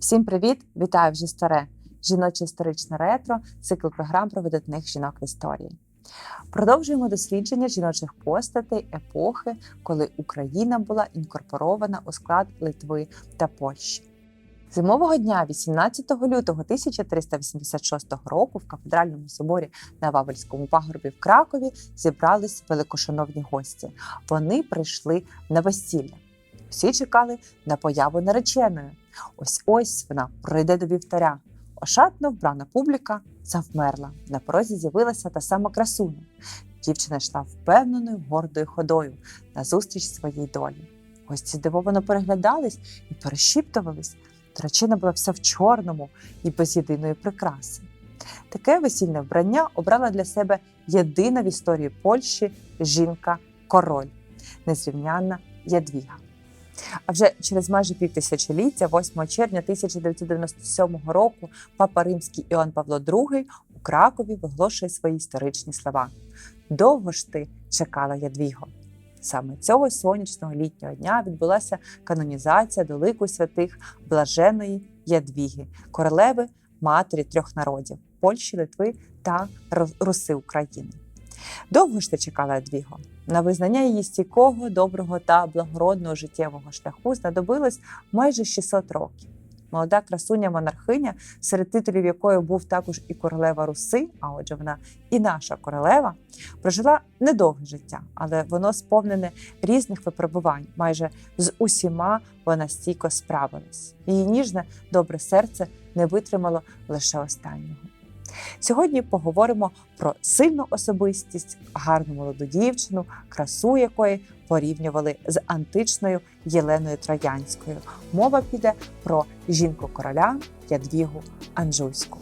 Всім привіт! Вітаю вже старе! Жіноче історичне ретро, цикл програм про видатних жінок в історії. Продовжуємо дослідження жіночих постатей епохи, коли Україна була інкорпорована у склад Литви та Польщі. Зимового дня, 18 лютого 1386 року, в кафедральному соборі на Вавельському пагорбі в Кракові зібрались великошановні гості. Вони прийшли на весілля. Всі чекали на появу нареченої. Ось ось вона пройде до вівтаря. Ошатно вбрана публіка завмерла. На порозі з'явилася та сама красуня. Дівчина йшла впевненою, гордою ходою назустріч своїй долі. Гості здивовано переглядались і перешіптувались. Наречена була вся в чорному і без єдиної прикраси. Таке весільне вбрання обрала для себе єдина в історії Польщі жінка-король, незрівнянна Ядвіга. А вже через майже півтисячоліття, 8 червня 1997 року, папа римський Іоанн Павло II у Кракові виголошує свої історичні слова. Довго ж ти чекала Ядвіго. Саме цього сонячного літнього дня відбулася канонізація до лику святих блаженої Ядвіги, королеви матері трьох народів Польщі, Литви та Руси України. Довго ж ти чекала Ядвіго? На визнання її стійкого, доброго та благородного життєвого шляху знадобилось майже 600 років. Молода красуня монархиня, серед титулів якої був також і королева Руси, а отже, вона і наша королева, прожила недовге життя, але воно сповнене різних випробувань. Майже з усіма вона стійко справилась. Її ніжне добре серце не витримало лише останнього. Сьогодні поговоримо про сильну особистість, гарну молоду дівчину, красу якої порівнювали з античною Єленою Троянською. Мова піде про жінку короля Ядвігу Анжуйську.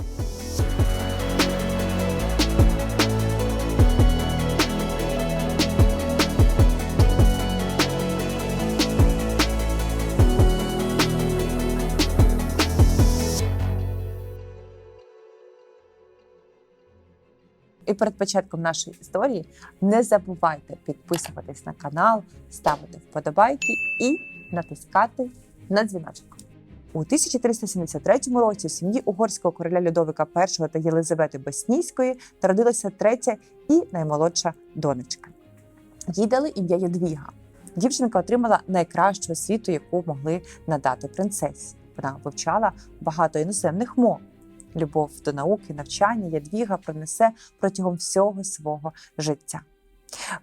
І перед початком нашої історії не забувайте підписуватись на канал, ставити вподобайки і натискати на дзвіночок. У 1373 році в сім'ї угорського короля Людовика І та Єлизавети Боснійської народилася третя і наймолодша донечка. Їй дали ім'я Ядвіга. Дівчинка отримала найкращу освіту, яку могли надати принцесі. Вона вивчала багато іноземних мов любов до науки, навчання Ядвіга пронесе протягом всього свого життя.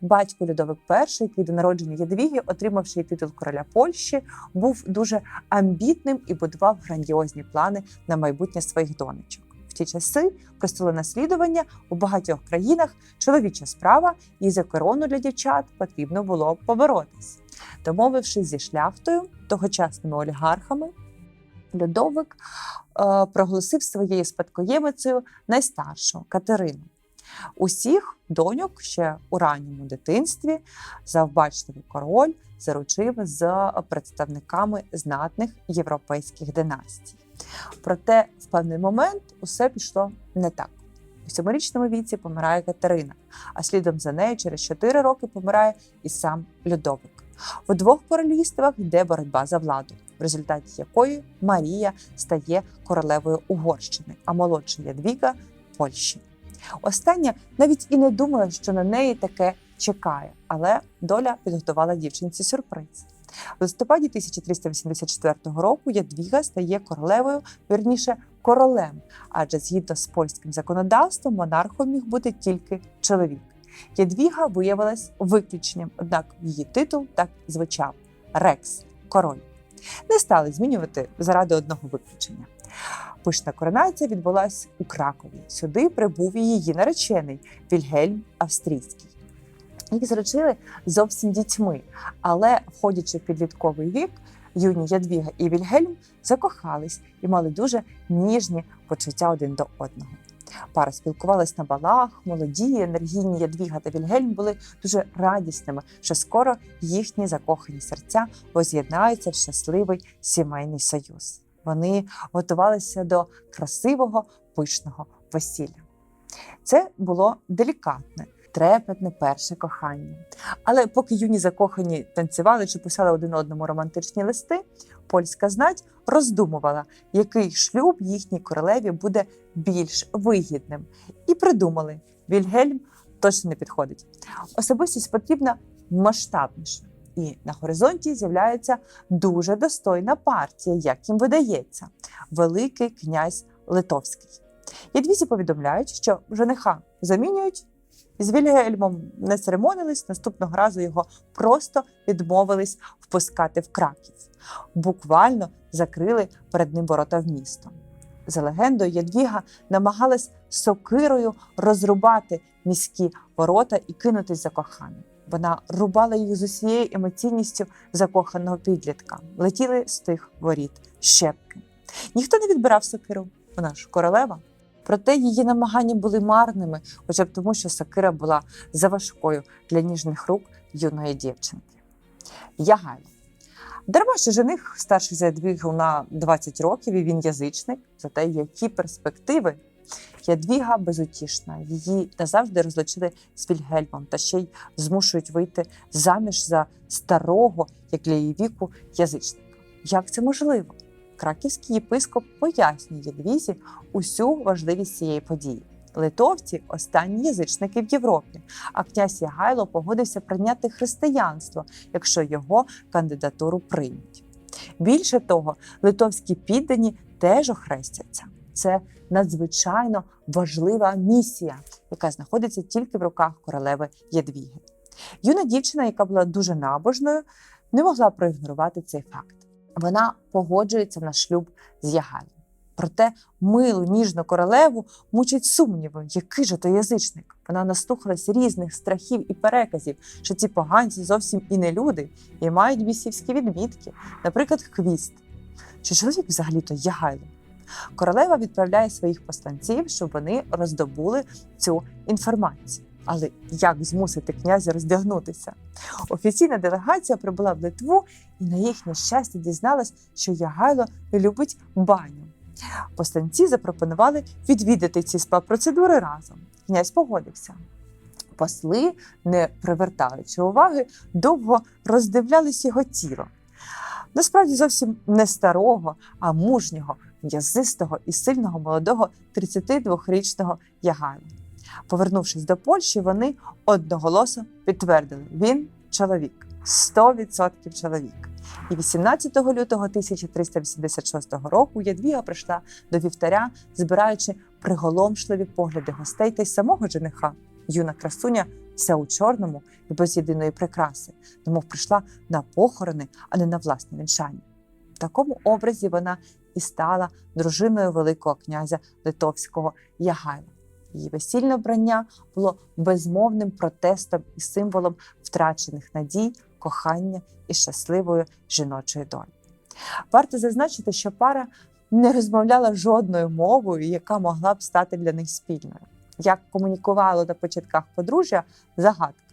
Батько Людовик І, який до народження Ядвіги, отримавши титул короля Польщі, був дуже амбітним і будував грандіозні плани на майбутнє своїх донечок. В ті часи престолонаслідування у багатьох країнах чоловіча справа, і за корону для дівчат потрібно було поборотись. Домовившись зі шляхтою, тогочасними олігархами, Людовик е, проголосив своєю спадкоємицею найстаршу Катерину. Усіх доньок ще у ранньому дитинстві завбачливий король заручив з представниками знатних європейських династій. Проте в певний момент усе пішло не так. У сьомирічному віці помирає Катерина, а слідом за нею через 4 роки помирає і сам Людовик. В двох королівствах йде боротьба за владу, в результаті якої Марія стає королевою Угорщини, а молодша Ядвіга Польщі. Остання навіть і не думала, що на неї таке чекає, але доля підготувала дівчинці сюрприз. В листопаді 1384 року Ядвіга стає королевою, вірніше королем, адже згідно з польським законодавством монархом міг бути тільки чоловік. Ядвіга виявилась виключенням, однак її титул так звучав Рекс король. Не стали змінювати заради одного виключення. Пишна коронація відбулася у Кракові. Сюди прибув і її наречений Вільгельм Австрійський. Їх зречили зовсім дітьми, але, входячи в підлітковий вік, юні Ядвіга і Вільгельм закохались і мали дуже ніжні почуття один до одного. Пара спілкувалась на балах, молоді, енергійні Ядвіга та Вільгельм були дуже радісними, що скоро їхні закохані серця воз'єднаються в щасливий сімейний союз. Вони готувалися до красивого пишного весілля. Це було делікатне, трепетне перше кохання. Але поки юні закохані танцювали чи писали один одному романтичні листи, Польська знать роздумувала, який шлюб їхній королеві буде більш вигідним, і придумали: Вільгельм точно не підходить. Особистість потрібна масштабніша. І на горизонті з'являється дуже достойна партія, як їм видається, Великий князь Литовський. Єдвізі повідомляють, що жениха замінюють. З Вільгельмом не церемонились, наступного разу його просто відмовились впускати в Краків. Буквально закрили перед ним ворота в місто. За легендою, Ядвіга намагалась сокирою розрубати міські ворота і кинутись за коханим. Вона рубала їх з усією емоційністю закоханого підлітка. Летіли з тих воріт щепки. Ніхто не відбирав сокиру, вона ж королева. Проте її намагання були марними, хоча б тому, що сокира була заважкою для ніжних рук юної дівчинки. Ягайло. Дарма, що жених старший за Ядвігу на 20 років, і він язичник, зате які перспективи. Ядвіга безутішна, її назавжди розлучили з Вільгельмом та ще й змушують вийти заміж за старого, як для її віку, язичника. Як це можливо? Краківський єпископ пояснює Ядвізі усю важливість цієї події. Литовці останні язичники в Європі, а князь Ягайло погодився прийняти християнство, якщо його кандидатуру приймуть. Більше того, литовські піддані теж охрестяться. Це надзвичайно важлива місія, яка знаходиться тільки в руках королеви Ядвіги. Юна дівчина, яка була дуже набожною, не могла проігнорувати цей факт. Вона погоджується на шлюб з Ягайлом. Проте милу ніжну королеву мучать сумніви, який же то язичник. Вона наслухалась різних страхів і переказів, що ці поганці зовсім і не люди, і мають бісівські відмітки, наприклад, хвіст. Чи чоловік взагалі-то Ягайло? Королева відправляє своїх посланців, щоб вони роздобули цю інформацію. Але як змусити князя роздягнутися? Офіційна делегація прибула в Литву і на їхнє щастя дізналась, що Ягайло любить баню. Посланці запропонували відвідати ці спа-процедури разом. Князь погодився. Посли, не привертаючи уваги, довго роздивлялись його тіло. Насправді зовсім не старого, а мужнього, м'язистого і сильного молодого 32-річного Ягайла. Повернувшись до Польщі, вони одноголосо підтвердили: він чоловік, 100% чоловік. І 18 лютого 1386 року Ядвіга прийшла до вівтаря, збираючи приголомшливі погляди гостей та й самого жениха. Юна красуня вся у чорному і без єдиної прикраси, немов прийшла на похорони, а не на власне вінчання. В такому образі вона і стала дружиною Великого князя Литовського Ягайла. Її весільне вбрання було безмовним протестом і символом втрачених надій, кохання і щасливої жіночої долі. Варто зазначити, що пара не розмовляла жодною мовою, яка могла б стати для них спільною. Як комунікувало на початках подружжя, загадка.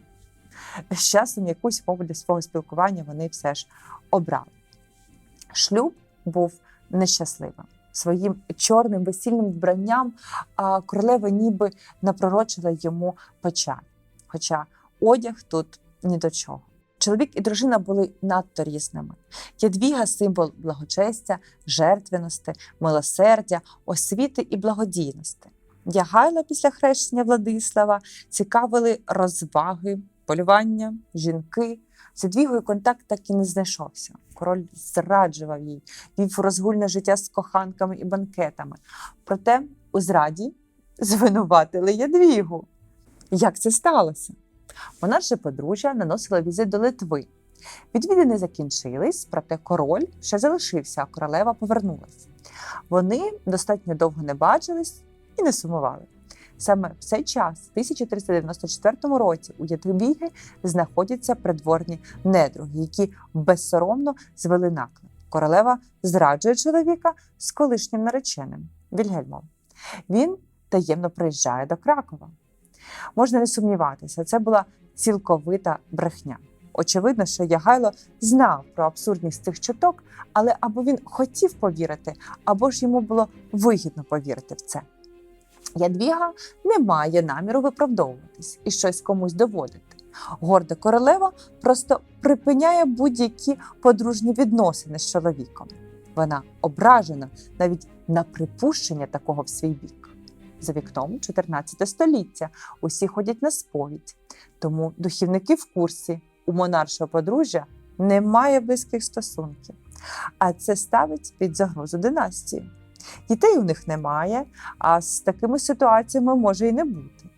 З часом якусь мову для свого спілкування вони все ж обрали. Шлюб був нещасливим. Своїм чорним весільним вбранням а королева ніби напророчила йому печаль. Хоча одяг тут ні до чого. Чоловік і дружина були надто різними. Ядвіга символ благочестя, жертвеності, милосердя, освіти і благодійності. Ягайла після хрещення Владислава цікавили розваги, полювання, жінки. З Ядвігою контакт так і не знайшовся. Король зраджував їй, вів розгульне життя з коханками і банкетами. Проте у зраді звинуватили Ядвігу. Як це сталося? Монарше подружжя наносило візит до Литви. Відвідини закінчились, проте король ще залишився, а королева повернулася. Вони достатньо довго не бачились і не сумували. Саме в цей час, в 1394 році, у Ядвіги знаходяться придворні недруги, які безсоромно звели наклеп. Королева зраджує чоловіка з колишнім нареченим Вільгельмом. Він таємно приїжджає до Кракова. Можна не сумніватися, це була цілковита брехня. Очевидно, що Ягайло знав про абсурдність цих чуток, але або він хотів повірити, або ж йому було вигідно повірити в це. Ядвіга не має наміру виправдовуватись і щось комусь доводити. Горда королева просто припиняє будь-які подружні відносини з чоловіком. Вона ображена навіть на припущення такого в свій бік. За вікном 14 століття усі ходять на сповідь, тому духівники в курсі у монаршого подружжя немає близьких стосунків, а це ставить під загрозу династії. Дітей у них немає, а з такими ситуаціями може і не бути.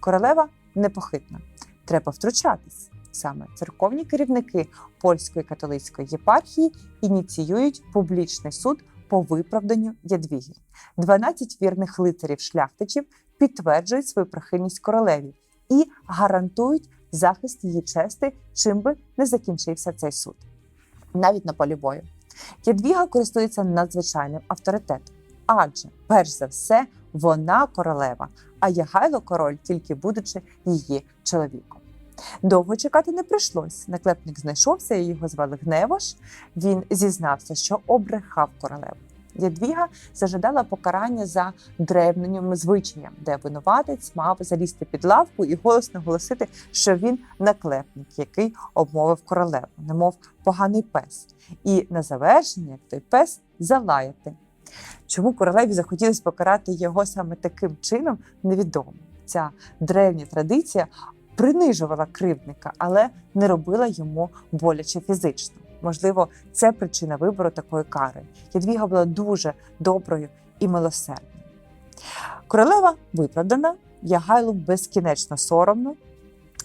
Королева непохитна, треба втручатись. Саме церковні керівники польської католицької єпархії ініціюють публічний суд по виправданню Ядвіги. 12 вірних лицарів шляхтичів підтверджують свою прихильність королеві і гарантують захист її чести, чим би не закінчився цей суд. Навіть на полі бою. Ядвіга користується надзвичайним авторитетом, адже, перш за все, вона королева, а Ягайло король, тільки будучи її чоловіком. Довго чекати не прийшлось. Наклепник знайшовся, і його звали Гневош. Він зізнався, що обрехав королеву. Ядвіга зажадала покарання за древним звичаєм, де винуватець мав залізти під лавку і голосно голосити, що він наклепник, який обмовив королеву, немов поганий пес. І на завершення, той пес, залаяти. Чому королеві захотілося покарати його саме таким чином, невідомо. Ця древня традиція принижувала кривдника, але не робила йому боляче фізично. Можливо, це причина вибору такої кари. Ядвіга була дуже доброю і милосердною. Королева виправдана, Ягайлу безкінечно соромно.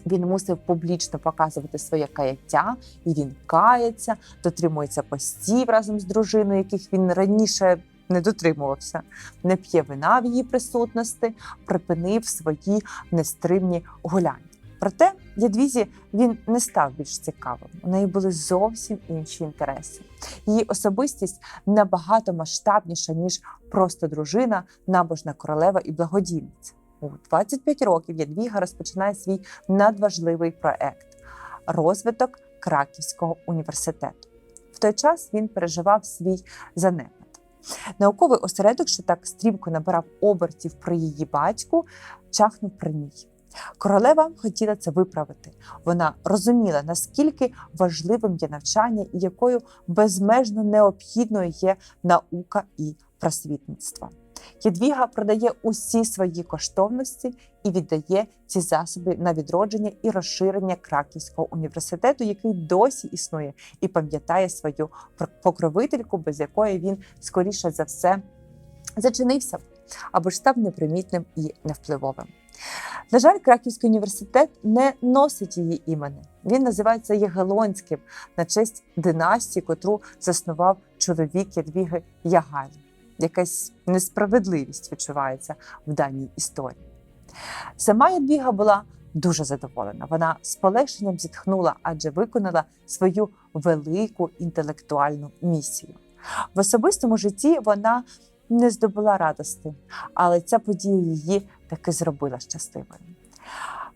Він мусив публічно показувати своє каяття, і він кається, дотримується постів разом з дружиною, яких він раніше не дотримувався, не п'є вина в її присутності, припинив свої нестримні гуляння. Проте Ядвізі він не став більш цікавим. У неї були зовсім інші інтереси. Її особистість набагато масштабніша, ніж просто дружина, набожна королева і благодійниця. У 25 років Ядвіга розпочинає свій надважливий проект розвиток Краківського університету. В той час він переживав свій занепад. Науковий осередок, що так стрімко набирав обертів при її батьку, чахнув при ній. Королева хотіла це виправити. Вона розуміла, наскільки важливим є навчання і якою безмежно необхідною є наука і просвітництво. Ядвіга продає усі свої коштовності і віддає ці засоби на відродження і розширення Краківського університету, який досі існує і пам'ятає свою покровительку, без якої він скоріше за все зачинився або ж став непримітним і невпливовим. На жаль, Краківський університет не носить її імені. Він називається Єгелонським на честь династії, котру заснував чоловік Ядвіги Ягайло. Якась несправедливість відчувається в даній історії. Сама Ядвіга була дуже задоволена. Вона з полегшенням зітхнула, адже виконала свою велику інтелектуальну місію. В особистому житті вона не здобула радости, але ця подія її таки зробила щасливою.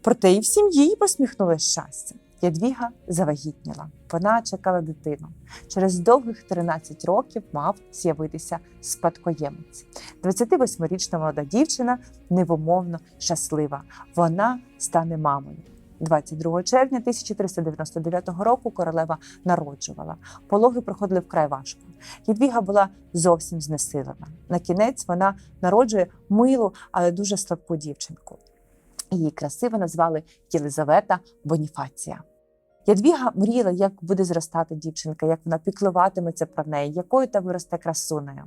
Проте і в сім'ї їй посміхнулося щастя. Ядвіга завагітніла. Вона чекала дитину. Через довгих 13 років мав з'явитися спадкоємець. 28-річна молода дівчина невумовно щаслива. Вона стане мамою. 22 червня 1399 року королева народжувала. Пологи проходили вкрай важко. Ядвіга була зовсім знесилена. На кінець вона народжує милу, але дуже слабку дівчинку. Її красиво назвали Єлизавета Боніфація. Ядвіга мріяла, як буде зростати дівчинка, як вона піклуватиметься про неї, якою та виросте красунею.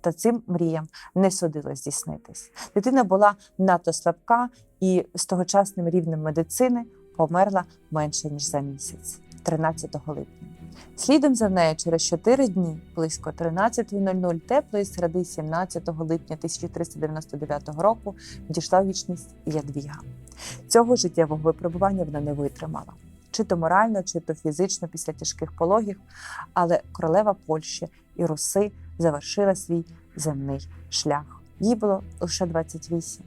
Та цим мріям не судилось здійснитись. Дитина була надто слабка і з тогочасним рівнем медицини померла менше ніж за місяць, 13 липня. Слідом за нею через 4 дні, близько 13.00 теплої середи 17 липня 1399 року, дійшла вічність Ядвіга. Цього життєвого випробування вона не витримала. Чи то морально, чи то фізично після тяжких пологів, але королева Польщі і Руси завершила свій земний шлях. Їй було лише 28.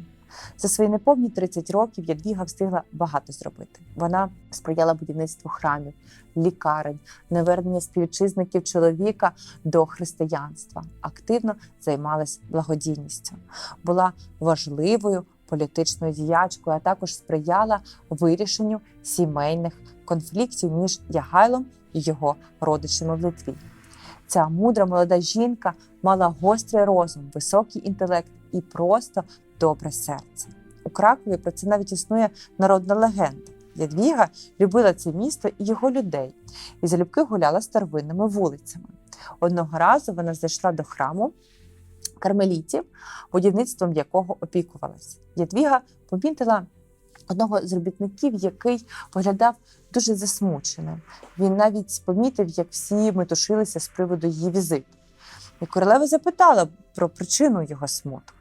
За свої неповні 30 років Ядвіга встигла багато зробити. Вона сприяла будівництву храмів, лікарень, навернення співвітчизників чоловіка до християнства, активно займалась благодійністю, була важливою політичною діячкою, а також сприяла вирішенню сімейних конфліктів між Ягайлом і його родичами в Литві. Ця мудра молода жінка мала гострий розум, високий інтелект і просто добре серце. У Кракові про це навіть існує народна легенда. Ядвіга любила це місто і його людей, і залюбки гуляла старовинними вулицями. Одного разу вона зайшла до храму кармелітів, будівництвом якого опікувалася. Ядвіга помітила одного з робітників, який виглядав дуже засмученим. Він навіть помітив, як всі метушилися з приводу її візиту. І королева запитала про причину його смутку.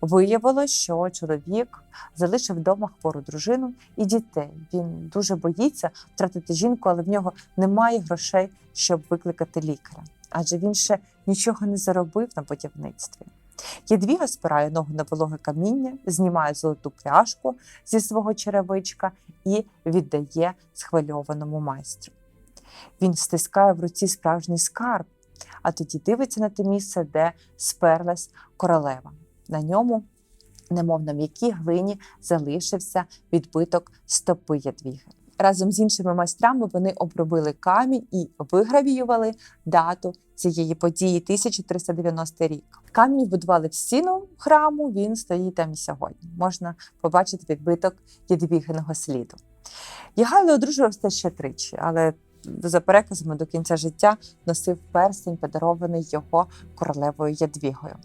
Виявилось, що чоловік залишив вдома хвору дружину і дітей. Він дуже боїться втратити жінку, але в нього немає грошей, щоб викликати лікаря. Адже він ще нічого не заробив на будівництві. Єдвіга спирає ногу на вологе каміння, знімає золоту пляшку зі свого черевичка і віддає схвильованому майстру. Він стискає в руці справжній скарб, а тоді дивиться на те місце, де сперлась королева. На ньому, немов на м'якій глині, залишився відбиток стопи ядвіги. Разом з іншими майстрами вони обробили камінь і вигравіювали дату цієї події 1390 рік. Камінь вбудували в стіну храму, він стоїть там і сьогодні. Можна побачити відбиток ядвігиного сліду. Ягайло одружувався ще тричі, але за переказами до кінця життя носив перстень, подарований його королевою Ядвігою.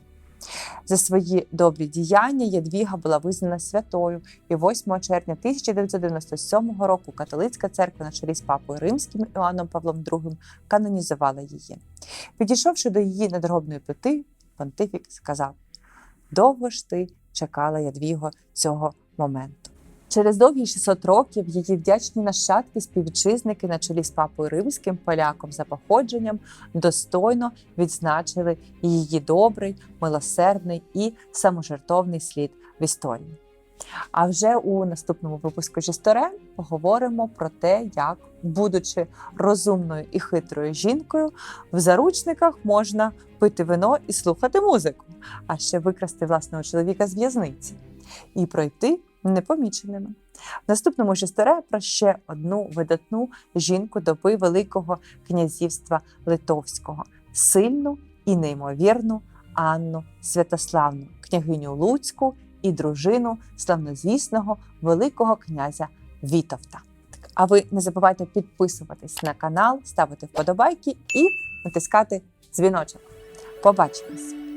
За свої добрі діяння Ядвіга була визнана святою, і 8 червня 1997 року католицька церква на чолі з папою римським Іоанном Павлом II канонізувала її. Підійшовши до її недробної плити, понтифік сказав: Довго ж ти чекала Ядвіго цього моменту. Через довгі 600 років її вдячні нащадки співвітчизники на чолі з папою римським поляком за походженням достойно відзначили її добрий, милосердний і саможертовний слід в історії. А вже у наступному випуску Жісторе поговоримо про те, як, будучи розумною і хитрою жінкою, в заручниках можна пити вино і слухати музику, а ще викрасти власного чоловіка з в'язниці і пройти непоміченими. В наступному жесторе про ще одну видатну жінку доби Великого князівства Литовського, сильну і неймовірну Анну Святославну, княгиню Луцьку і дружину славнозвісного Великого князя Вітовта. А ви не забувайте підписуватись на канал, ставити вподобайки і натискати дзвіночок. Побачимось!